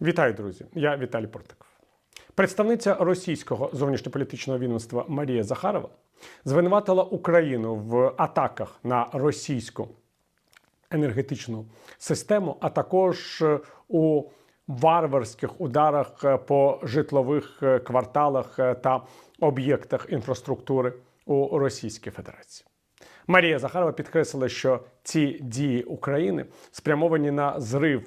Вітаю, друзі! Я Віталій Портиков. Представниця російського зовнішньополітичного відомства Марія Захарова звинуватила Україну в атаках на російську енергетичну систему, а також е, у варварських ударах е, по житлових е, кварталах та об'єктах інфраструктури у Російській Федерації. Марія Захарова підкреслила, що ці дії України спрямовані на зрив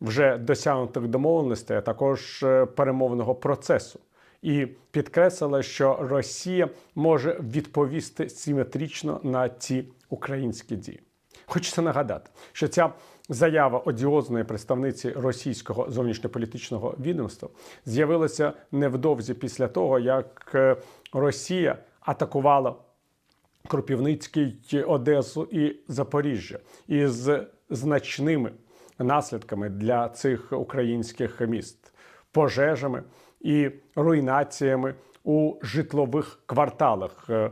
вже досягнутих домовленостей, а також е, перемовного процесу. І підкреслила, що Росія може відповісти симетрично на ці українські дії. Хочеться нагадати, що ця заява одіозної представниці російського зовнішньополітичного відомства з'явилася невдовзі після того, як е, Росія атакувала Кропівницький, Одесу і Запоріжжя із значними наслідками для цих українських міст, пожежами і руйнаціями у житлових кварталах. Е,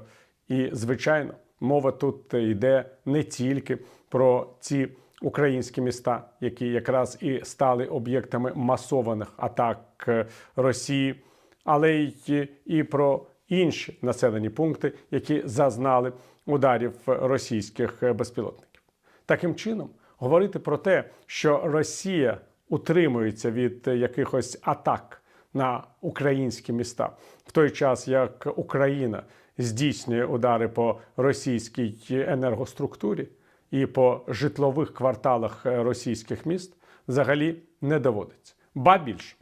І, звичайно, мова тут йде не тільки про ці українські міста, які якраз і стали об'єктами масованих атак е, Росії, але й і про інші населені пункти, які зазнали ударів російських безпілотників. Таким чином, говорити про те, що Росія утримується від якихось атак на українські міста, в той час як Україна здійснює удари по російській енергоструктурі і по житлових кварталах російських міст, взагалі не доводиться. Ба більше,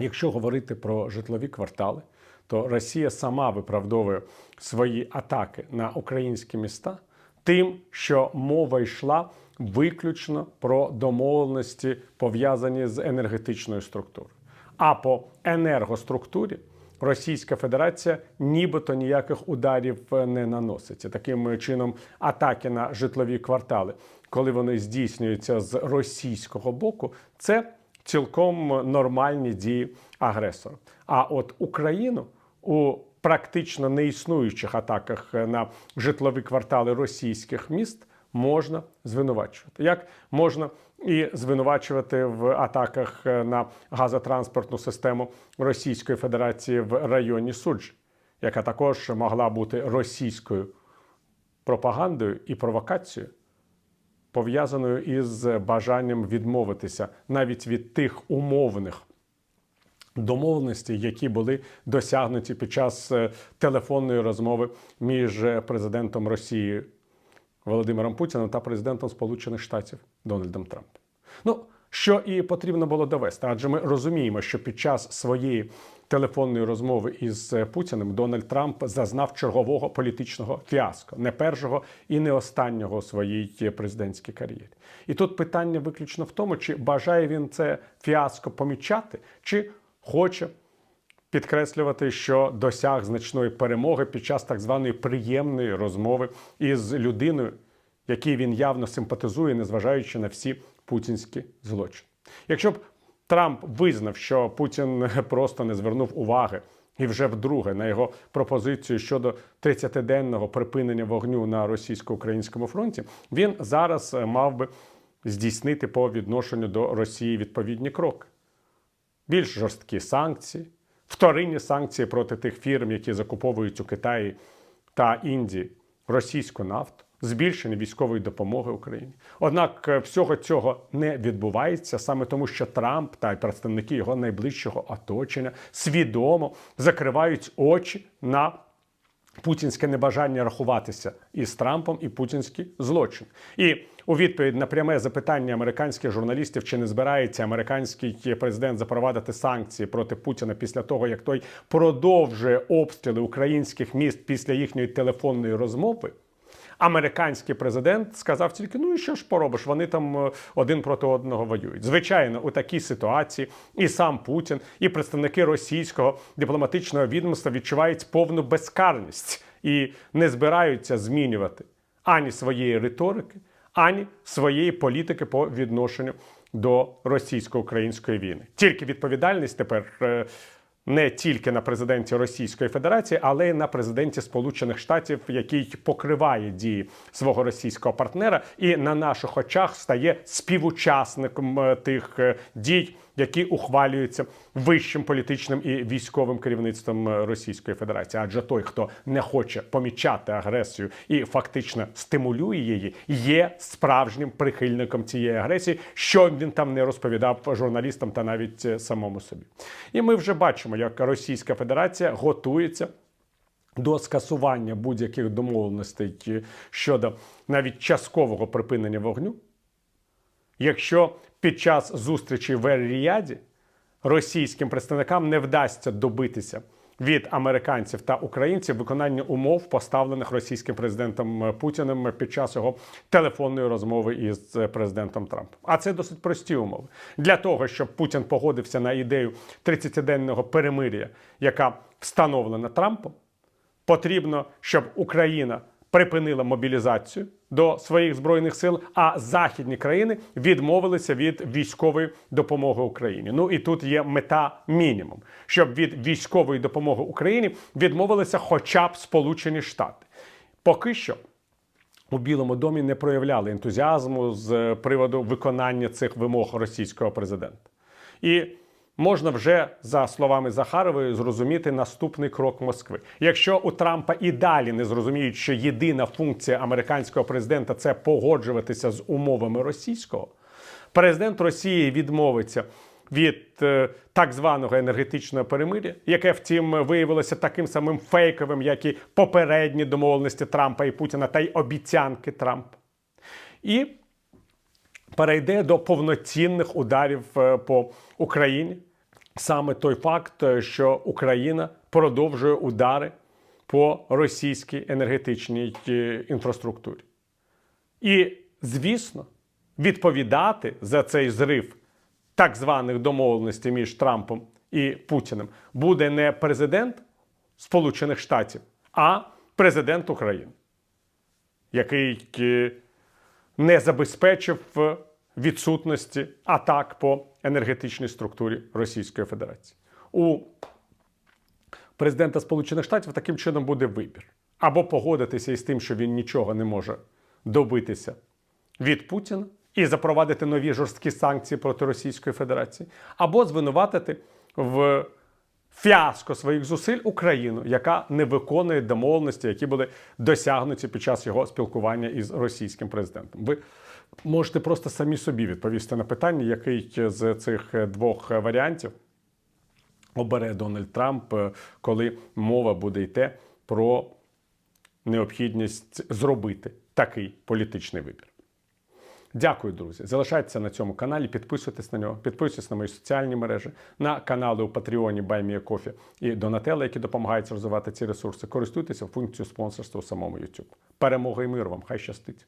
Якщо говорити про житлові квартали, то Росія сама виправдовує свої атаки на українські міста тим, що мова йшла виключно про домовленості, пов'язані з енергетичною структурою. А по енергоструктурі Російська Федерація нібито ніяких ударів не наноситься. Таким чином, атаки на житлові квартали, коли вони здійснюються з російського боку, це цілком нормальні дії агресора. А от Україну у практично неіснуючих атаках на житлові квартали російських міст можна звинувачувати. Як можна і звинувачувати в атаках на газотранспортну систему Російської Федерації в районі Суджі, яка також могла бути російською пропагандою і провокацією пов'язаною із бажанням відмовитися навіть від тих умовних домовленостей, які були досягнуті під час е, телефонної розмови між президентом Росії Володимиром Путіним та президентом Сполучених Штатів Дональдом Трампом. Ну, що і потрібно було довести, адже ми розуміємо, що під час своєї телефонної розмови із Путіним Дональд Трамп зазнав чергового політичного фіаско, не першого і не останнього у своїй президентській кар'єрі. І тут питання виключно в тому, чи бажає він це фіаско помічати, чи хоче підкреслювати, що досяг значної перемоги під час так званої приємної розмови із людиною, якій він явно симпатизує, незважаючи на всі путінські злочини. Якщо б Трамп визнав, що Путін просто не звернув уваги і вже вдруге на його пропозицію щодо 30-денного припинення вогню на російсько-українському фронті, він зараз мав би здійснити по відношенню до Росії відповідні кроки. Більш жорсткі санкції, вторинні санкції проти тих фірм, які закуповують у Китаї та Індії російську нафту збільшення військової допомоги Україні. Однак е, всього цього не відбувається саме тому, що Трамп та представники його найближчого оточення свідомо закривають очі на путінське небажання рахуватися із Трампом і путінський злочин. І у відповідь на пряме запитання американських журналістів, чи не збирається американський президент запровадити санкції проти Путіна після того, як той продовжує обстріли українських міст після їхньої телефонної розмови. Американський президент сказав тільки: ну і що ж поробиш? Вони там е, один проти одного воюють. Звичайно, у такій ситуації і сам Путін, і представники російського дипломатичного відомства відчувають повну безкарність і не збираються змінювати ані своєї риторики, ані своєї політики по відношенню до російсько-української війни. Тільки відповідальність тепер. Не тільки на президенті Російської Федерації, але й на президенті Сполучених Штатів, який покриває дії свого російського партнера, і на наших очах стає співучасником е, тих е, дій, які ухвалюються вищим політичним і військовим керівництвом е, Російської Федерації. Адже той, хто не хоче помічати агресію і фактично стимулює її, є справжнім прихильником цієї агресії, що він там не розповідав журналістам та навіть е, самому собі. І ми вже бачимо, як Російська Федерація готується. До скасування будь-яких домовленостей е, щодо навіть часткового припинення вогню, якщо під час зустрічі в Ер-Ріяді російським представникам не вдасться добитися від американців та українців виконання умов, поставлених російським президентом Путіним під час його телефонної розмови із президентом Трампом. А це досить прості умови для того, щоб Путін погодився на ідею 30-денного перемир'я, яка встановлена Трампом. Потрібно, щоб Україна припинила мобілізацію до своїх збройних сил, а західні країни відмовилися від військової допомоги Україні. Ну і тут є мета мінімум, щоб від військової допомоги Україні відмовилися хоча б Сполучені Штати. Поки що. У Білому домі не проявляли ентузіазму з приводу виконання цих вимог російського президента. І можна вже за словами Захарової зрозуміти наступний крок Москви. Якщо у Трампа і далі не зрозуміють, що єдина функція американського президента це погоджуватися з умовами російського, президент Росії відмовиться. Від е, так званого енергетичного перемиря, яке втім виявилося таким самим фейковим, як і попередні домовленості Трампа і Путіна, та й обіцянки Трампа, і перейде до повноцінних ударів е, по Україні, саме той факт, що Україна продовжує удари по російській енергетичній е, інфраструктурі. І, звісно, відповідати за цей зрив так званих домовленостей між Трампом і Путіним буде не президент Сполучених Штатів, а президент України, який е, не забезпечив відсутності атак по енергетичній структурі Російської Федерації. У президента Сполучених Штатів таким чином буде вибір або погодитися із тим, що він нічого не може добитися від Путіна і запровадити нові жорсткі санкції проти Російської Федерації, або звинуватити в фіаско своїх зусиль Україну, яка не виконує домовленості, які були досягнуті під час його спілкування із російським президентом. Ви можете просто самі собі відповісти на питання, який з цих двох варіантів обере Дональд Трамп, коли мова буде йти про необхідність зробити такий політичний вибір. Дякую, друзі. Залишайтеся на цьому каналі, підписуйтесь на нього, підписуйтесь на мої соціальні мережі, на канали у Патреоні Кофі і Донателла, які допомагають розвивати ці ресурси. Користуйтеся функцією спонсорства у самому YouTube. Перемоги і миру вам! Хай щастить!